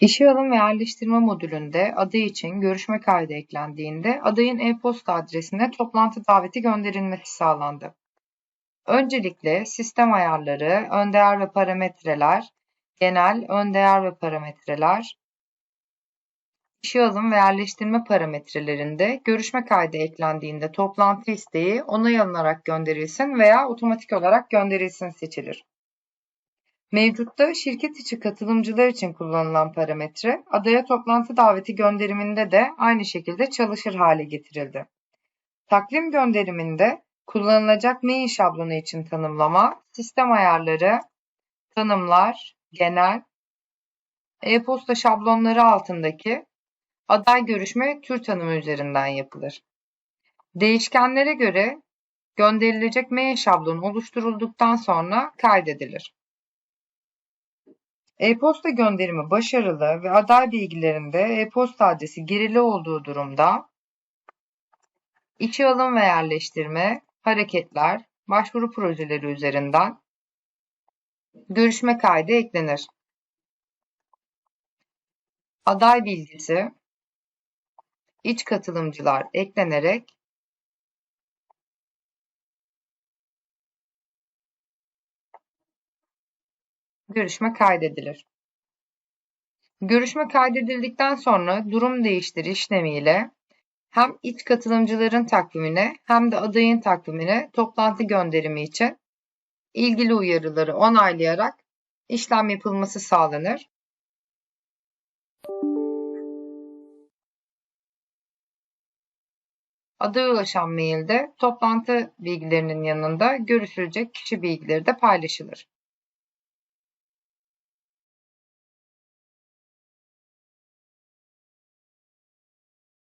İşe alım ve yerleştirme modülünde aday için görüşme kaydı eklendiğinde adayın e-posta adresine toplantı daveti gönderilmesi sağlandı. Öncelikle sistem ayarları, ön değer ve parametreler, genel ön değer ve parametreler, işe alım ve yerleştirme parametrelerinde görüşme kaydı eklendiğinde toplantı isteği onay alınarak gönderilsin veya otomatik olarak gönderilsin seçilir. Mevcutta şirket içi katılımcılar için kullanılan parametre, adaya toplantı daveti gönderiminde de aynı şekilde çalışır hale getirildi. Takvim gönderiminde kullanılacak mail şablonu için tanımlama, sistem ayarları, tanımlar, genel, e-posta şablonları altındaki aday görüşme tür tanımı üzerinden yapılır. Değişkenlere göre gönderilecek mail şablonu oluşturulduktan sonra kaydedilir. E-posta gönderimi başarılı ve aday bilgilerinde e-posta adresi girili olduğu durumda içi alım ve yerleştirme, hareketler, başvuru projeleri üzerinden görüşme kaydı eklenir. Aday bilgisi, iç katılımcılar eklenerek görüşme kaydedilir. Görüşme kaydedildikten sonra durum değiştir işlemiyle hem iç katılımcıların takvimine hem de adayın takvimine toplantı gönderimi için ilgili uyarıları onaylayarak işlem yapılması sağlanır. Adaya ulaşan mailde toplantı bilgilerinin yanında görüşülecek kişi bilgileri de paylaşılır.